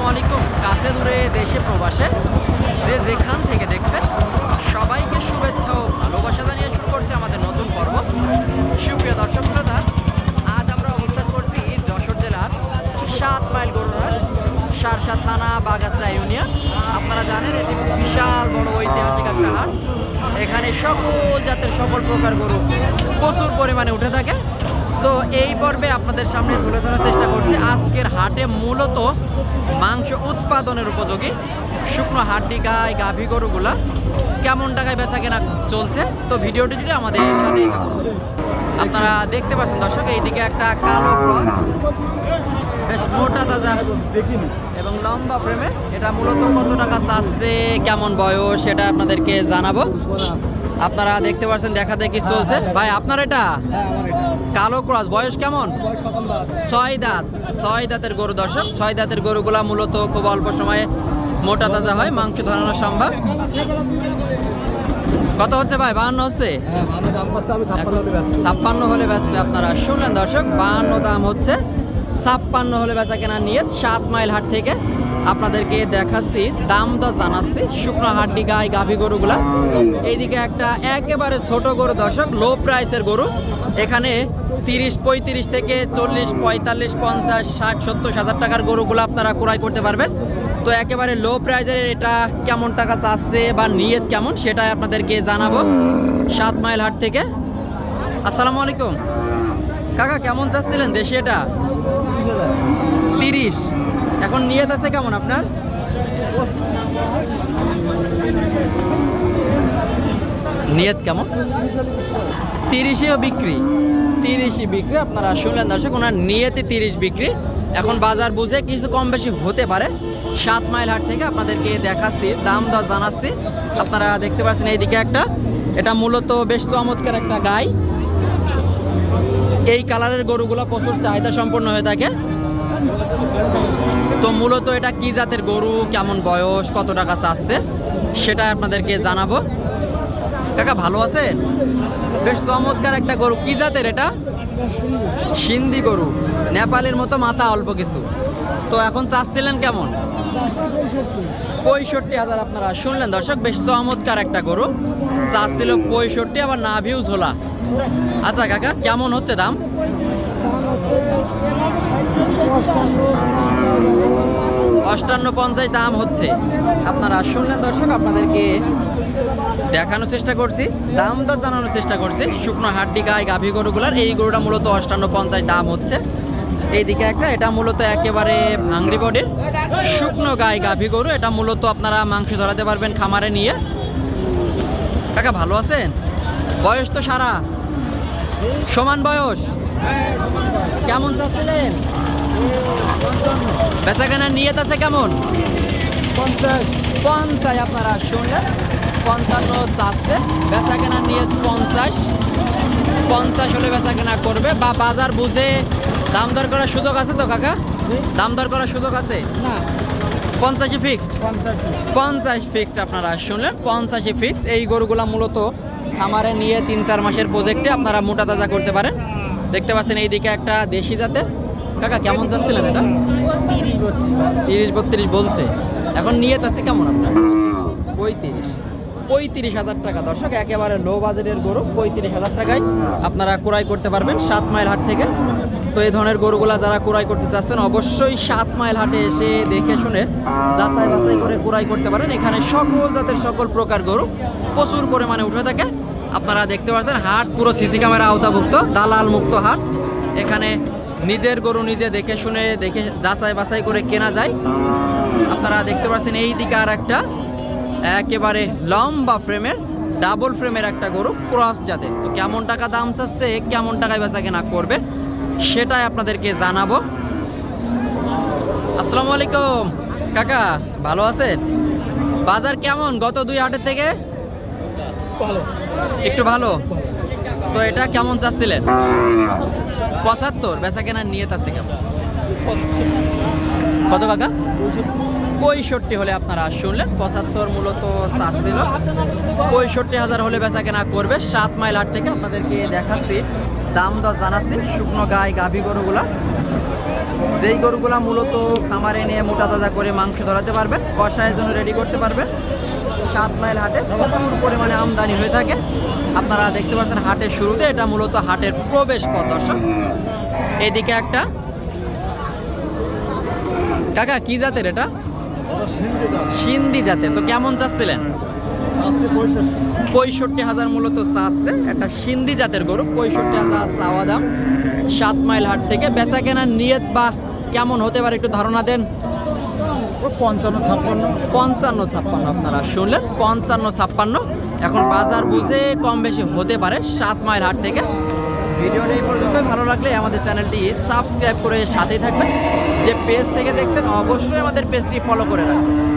আসসালামু আলাইকুম। কাছে দূরে দেশে প্রবাসে যে যেখান থেকে দেখছেন, সবাইকে শুভেচ্ছা ও ভালোবাসা জানিয়ে শুরু করছে আমাদের নতুন পর্ব। সুপ্রিয় দর্শক শ্রোতা, আজ আমরা অবস্থান করছি যশোর জেলার সাত মাইল গরুরহাট সারসা থানা বাগাসরা ইউনিয়ন। আপনারা জানেন, এটি বিশাল বড় ঐতিহাসিক একটা হাট। এখানে সকল জাতের সকল প্রকার গরু প্রচুর পরিমাণে উঠে থাকে। তো এই পর্বে আপনাদের সামনে তুলে ধরার চেষ্টা করছি। আজকের হাটে মূলত মাংস উৎপাদনের উপযোগী শুকনো হাড্ডি গায়ে গাভী গরুগুলা কেমন টাকায় বেচা কেনা চলছে? তো ভিডিওটি যদি আমাদের থাকুন। আপনারা দেখতে পাচ্ছেন দর্শক, এইদিকে একটা কালো ক্রস, বেশ মোটা তাজা এবং লম্বা ফ্রেমে এটা মূলত কত টাকা চাচ্ছে, কেমন বয়স, সেটা আপনাদেরকে জানাব। আপনারা দেখতে পাচ্ছেন দেখা দেখি চলছে ভাই আপনার এটা? কালো ক্রস বয়স কেমন? ছয় দাঁত। ছয় দাঁতের গরু দর্শক ছয় দাঁতের গরুগুলা মূলত খুব অল্প সময়ে মোটা তাজা হয় মাংস ধরানো সম্ভব। কত হচ্ছে ভাই? বাহান্ন হচ্ছে? ছাপ্পান্ন হলে বেচবে। আপনারা। শুনলেন দর্শক বাহান্ন দাম হচ্ছে। ছাপ্পান্ন হলে বেচা কেনা নিয়ে সাত মাইল হাট থেকে। আপনাদেরকে দেখাচ্ছি, দাম দর জানাচ্ছি, শুকনো হাড্ডি, গাই, গাভী গরুগুলা। এইদিকে একটা একেবারে ছোট গরু, দর্শক, লো প্রাইসের গরু। এখানে তিরিশ, পঁয়ত্রিশ থেকে চল্লিশ, পঁয়তাল্লিশ, পঞ্চাশ, ষাট, সত্তর হাজার টাকার গরুগুলো আপনারা ক্রয় করতে পারবেন। তো একেবারে লো প্রাইজের এটা কেমন টাকা চাচ্ছে বা নিয়ত কেমন, সেটাই আপনাদেরকে জানাব সাত মাইল হাট থেকে। আসসালামু আলাইকুম। কাকা, কেমন চাচ্ছিলেন দেশে এটা? তিরিশ। এখন নিয়ত আছে কেমন আপনার? নিয়ত কেমন? তিরিশেও বিক্রি। তিরিশই বিক্রি আপনারা শুনলেন দর্শক, ওনার নিয়েতে তিরিশ বিক্রি। এখন বাজার বুঝে কিছু কম বেশি হতে পারে। সাত মাইল হাট থেকে আপনাদেরকে দেখাচ্ছি, দাম দর জানাচ্ছি। আপনারা দেখতে পাচ্ছেন এইদিকে একটা। এটা মূলত বেশ চমৎকার একটা গাই। এই কালারের গরুগুলো প্রচুর চাহিদা সম্পন্ন হয়ে থাকে। তো মূলত এটা কি জাতের গরু, কেমন বয়স, কত টাকা চাচ্ছে, সেটা আপনাদেরকে জানাব। কাকা, ভালো আছেন? বেশ চমৎকার একটা গরু। কি জাতের এটা? সিন্ধি গরু। নেপালের মতো মাথা, অল্প কিছু। তো এখন চাচ্ছিলেন কেমন? পঁয়ষট্টি হাজার আপনারা শুনলেন। দর্শক, বেশ চমৎকার একটা গরু। চাচ্ছিল পঁয়ষট্টি, আবার না ভিউজ হোলা। আচ্ছা কাকা, কেমন হচ্ছে দাম? অষ্টান্ন পঞ্চাশ দাম হচ্ছে। আপনারা শুনলেন দর্শক, আপনাদেরকে দেখানোর চেষ্টা করছি, দাম দর জানানোর চেষ্টা করছি। শুকনো হাড্ডি গায়ে গাভী গরুগুলার এই গরুটা মূলত অষ্টান্ন পঞ্চাশ দাম হচ্ছে। এইদিকে একটা, এটা মূলত একেবারে ভাঙড়ি বডির। শুকনো গায়ে গাভী গরু, এটা মূলত আপনারা মাংস ধরাতে পারবেন খামারে নিয়ে। কাকা, ভালো আছেন? বয়স তো সারা। সমান বয়স। কেমন চাচ্ছিলেন? বেচা কেনা নিয়ত আছে কেমন? পঞ্চাশ। পঞ্চাশ আপনারা শুনলেন। পঞ্চান্ন চাচ্ছে বেচা কেনা নিয়ে পঞ্চাশ। পঞ্চাশ হলে বেচা কেনা করবে। বা বাজার বুঝে দাম দর করার সুযোগ আছে তো কাকা? দাম দর করার সুযোগ আছে? না। পঞ্চাশে ফিক্সড পঞ্চাশ ফিক্সড আপনারা শুনলেন। পঞ্চাশে ফিক্সড এই গরুগুলা মূলত খামারে নিয়ে তিন চার মাসের প্রজেক্টে আপনারা মোটা তাজা করতে পারেন। দেখতে পাচ্ছেন এইদিকে একটা দেশি জাতের কাকা, কেমন যাচ্ছিলেন এটা? তিরিশ বত্রিশ বলছে। এখন নিয়ে আছে কেমন আপনার? পঁয়ত্রিশ। পঁয়ত্রিশ হাজার টাকা। দর্শক, একেবারে লো বাজেটের গরু, পঁয়ত্রিশ হাজার টাকায় আপনারা ক্রয় করতে পারবেন সাত মাইল হাট থেকে। তো এই ধরনের গরুগুলা যারা ক্রয় করতে চাচ্ছেন, অবশ্যই সাত মাইল হাটে এসে দেখে শুনে যাচাই বাছাই করে ক্রয় করতে পারেন। এখানে সকল জাতের সকল প্রকার গরু প্রচুর পরিমাণে উঠে থাকে। আপনারা দেখতে পাচ্ছেন, হাট পুরো সিসি ক্যামেরা আওতাভুক্ত দালাল মুক্ত হাট। এখানে নিজের গরু নিজে দেখে শুনে দেখে যাচাই বাছাই করে কেনা যায়। আপনারা দেখতে পাচ্ছেন এই দিকে আর একটা একেবারে লম্বা ফ্রেমের ডাবল ফ্রেমের একটা গরু ক্রস জাতের। তো কেমন টাকা দাম চাচ্ছে কেমন টাকায় বেচা কেনা করবে সেটাই আপনাদেরকে জানাব। আসসালামু আলাইকুম। কাকা ভালো আছেন? বাজার কেমন? গত দুই হাটের থেকে? ভালো। একটু ভালো? তো এটা কেমন চাচ্ছিলেন পঁচাত্তর বেচা কেনার নিয়ত আছে কেমন? কত কাকা? পঁয়ষট্টি হলে আপনারা শুনলেন, পঁচাত্তর মূলত চাচ্ছিল। পঁয়ষট্টি হাজার হলে বেচা কেনা করবে। সাত মাইল হাট থেকে আপনাদেরকে দেখাচ্ছি, দাম দর জানাচ্ছি, শুকনো গায়ে গাভী গরুগুলা। যেই গরুগুলা মূলত খামারে নিয়ে মোটা তাজা করে মাংস ধরাতে পারবেন কষায়ের জন্য রেডি করতে পারবেন। সাত মাইল হাটে প্রচুর পরিমাণে আমদানি হয়ে থাকে। আপনারা দেখতে পাচ্ছেন হাটের শুরুতে এটা মূলত হাটের প্রবেশ পথ এদিকে একটা। কাকা, কি জাতের এটা? সিন্ধি জাতের তো কেমন চাচ্ছিলেন? পঁয়ষট্টি হাজার মূলত চাচ্ছে। একটা সিন্ধি জাতের গরু, পঁয়ষট্টি হাজার চাওয়া দাম। সাত মাইল হাট থেকে বেচা কেনার নিয়ত বা কেমন হতে পারে একটু ধারণা দেন? পঞ্চান্ন ছাপ্পান্ন। পঞ্চান্ন ছাপ্পান্ন আপনারা শুনলেন, পঞ্চান্ন ছাপ্পান্ন। এখন বাজার বুঝে কম বেশি হতে পারে সাত মাইল হাট থেকে। ভিডিওটা এই পর্যন্ত ভালো লাগলে আমাদের চ্যানেলটি সাবস্ক্রাইব করে সাথেই থাকবেন। যে পেজ থেকে দেখছেন, অবশ্যই আমাদের পেজটি ফলো করে রাখবেন।